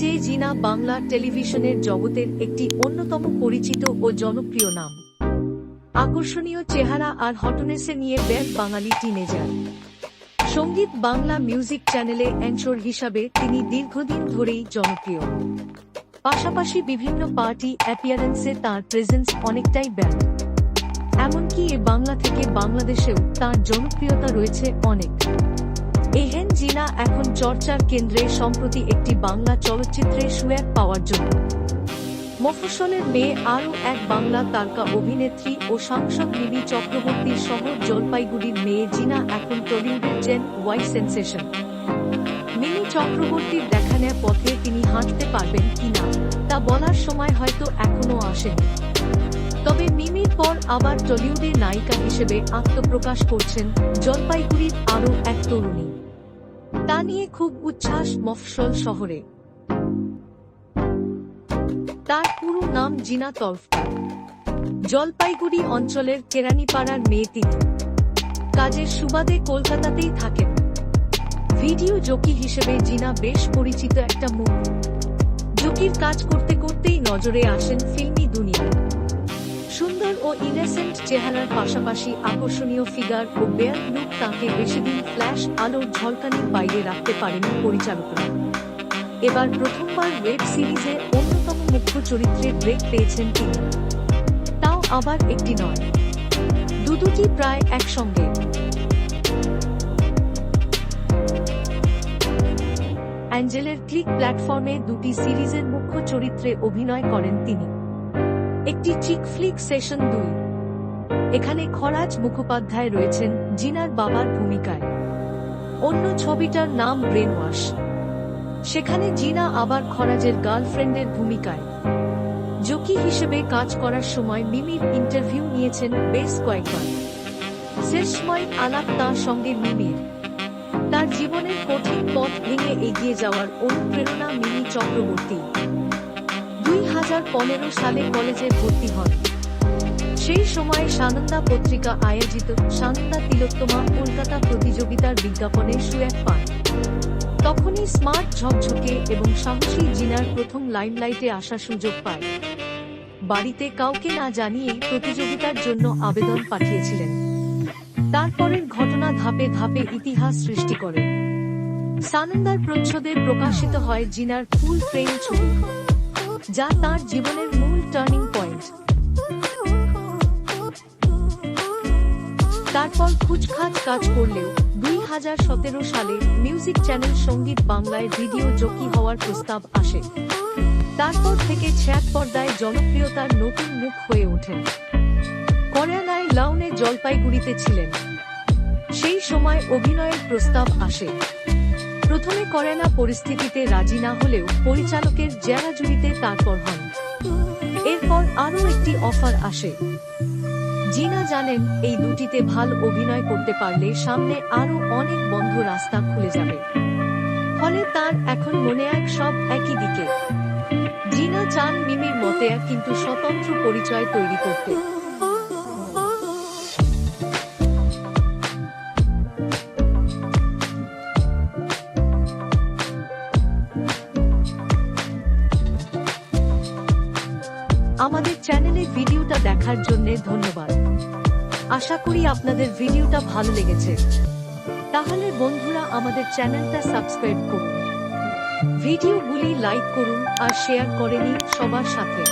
যে জিনা বাংলা টেলিভিশনের জগতের একটি অন্যতম পরিচিত ও জনপ্রিয় নাম। আকর্ষণীয় চেহারা আর হটনেসে নিয়ে ব্যাগ বাঙালি টিনেজার। সংগীত বাংলা মিউজিক চ্যানেলে অ্যাঞ্চর হিসাবে তিনি দীর্ঘদিন ধরেই জনপ্রিয়। পাশাপাশি বিভিন্ন পার্টি অ্যাপিয়ারেন্সে তার প্রেজেন্স অনেকটাই ব্যাড এমনকি এ বাংলা থেকে বাংলাদেশেও তার জনপ্রিয়তা রয়েছে অনেক। এহেন জিনা এখন চর্চার কেন্দ্রে সম্প্রতি একটি বাংলা চলচ্চিত্রে সুয়ার পাওয়ার জন্য। মফস্বলের মেয়ে আরও এক বাংলা তারকা অভিনেত্রী ও সাংসদ মিমি চক্রবর্তীর শহর জলপাইগুড়ির মেয়ে জিনা এখন টলিউডের জেন ওয়াই সেন্সেশন। মিমি চক্রবর্তীর দেখা নেয় পথে তিনি হাঁটতে পারবেন কিনা তা বলার সময় হয়তো এখনও আসেনি। তবে মিমির পর আবার টলিউডে নায়িকা হিসেবে আত্মপ্রকাশ করছেন জলপাইগুড়ির আরও এক তরুণী। তা নিয়ে খুব উচ্ছ্বাস মফসল শহরে। তার পুরো নাম জিনা তরফদার। জলপাইগুড়ি অঞ্চলের কেরানীপাড়ার মেয়ে তিনি কাজের সুবাদে কলকাতাতেই থাকেন। ভিডিও জকি হিসেবে জিনা বেশ পরিচিত একটা মুখ। জকির কাজ করতে করতেই নজরে আসেন ফিল্মি দুনিয়ায়। সুন্দর ও ইনেসেন্ট চেহারার পাশাপাশি আকর্ষণীয় ফিগার ও বেয়ার লুক তাকে বেশিদিন ফ্ল্যাশ আলোর ঝলকানির বাইরে রাখতে পারেনি পরিচালকরা। এবার প্রথমবার ওয়েব সিরিজে অন্যতম মুখ্য চরিত্রে ব্রেক পেয়েছেন তিনি। তাও আবার একটি নয়। দুদুটি প্রায় একসঙ্গে। অ্যাঞ্জেলের ক্লিক প্ল্যাটফর্মে দুটি সিরিজের মুখ্য চরিত্রে অভিনয় করেন তিনি। একটি চিক ফ্লিক সেশন দুই। এখানে খরাজ মুখোপাধ্যায় রয়েছেন, জিনার বাবার ভূমিকায়। অন্য ছবিটার নাম ব্রেন ওয়াশ সেখানে জিনা আবার খরাজের গার্লফ্রেন্ডের ভূমিকায়। জকি হিসেবে কাজ করার সময় মিমির ইন্টারভিউ নিয়েছেন বেশ কয়েকবার। শেষ সময় আলাপ তাঁর সঙ্গে মিমির। তার জীবনের কঠিন পথ ভেঙে এগিয়ে যাওয়ার অনুপ্রেরণা মিমি চক্রবর্তী। সালে কলেজে ভর্তি হন। সেই সময় সানন্দা পত্রিকা আয়োজিত সানন্দা তিলোত্তমা কলকাতা প্রতিযোগিতার বিজ্ঞাপনে সুয়েক পান। তখনই স্মার্ট ঝকঝকে এবং সাহসী জিনার প্রথম লাইমলাইটে আসার সুযোগ পায়। বাড়িতে কাউকে না জানিয়েই প্রতিযোগিতার জন্য আবেদন পাঠিয়েছিলেন। তারপরের ঘটনা ধাপে ধাপে ইতিহাস সৃষ্টি করে। সানন্দার প্রচ্ছদে প্রকাশিত হয় জিনার ফুল ফ্রেম ছবি। যা তার জীবনের মূল টার্নিং পয়েন্ট তারপর খুচখাচ কাজ করলেও দুই হাজার সতেরো সালে মিউজিক চ্যানেল সংগীত বাংলায় ভিডিও জকি হওয়ার প্রস্তাব আসে। তারপর থেকে ছ্যাট পর্দায় জনপ্রিয়তার নতুন মুখ হয়ে ওঠেন করিয়ানায় লাউনে জলপাইগুড়িতে ছিলেন। সেই সময় অভিনয়ের প্রস্তাব আসে। প্রথমে করেনা পরিস্থিতিতে রাজি না হলেও পরিচালকের জেরাজুরিতে তারপর হন। এরপর আরও একটি অফার আসে। জিনা জানেন এই দুটিতে ভালো অভিনয় করতে পারলে সামনে আরও অনেক বন্ধ রাস্তা খুলে যাবে। ফলে তার এখন মনে এক সব একই দিকে। জিনা চান মিমির মতে কিন্তু স্বতন্ত্র পরিচয় তৈরি করতে। আমাদের চ্যানেলে ভিডিওটা দেখার জন্য ধন্যবাদ। আশা করি আপনাদের ভিডিওটা ভালো লেগেছে। তাহলে বন্ধুরা, আমাদের চ্যানেলটা সাবস্ক্রাইব করুন। ভিডিওগুলি লাইক করুন আর শেয়ার করেনি সবার সাথে।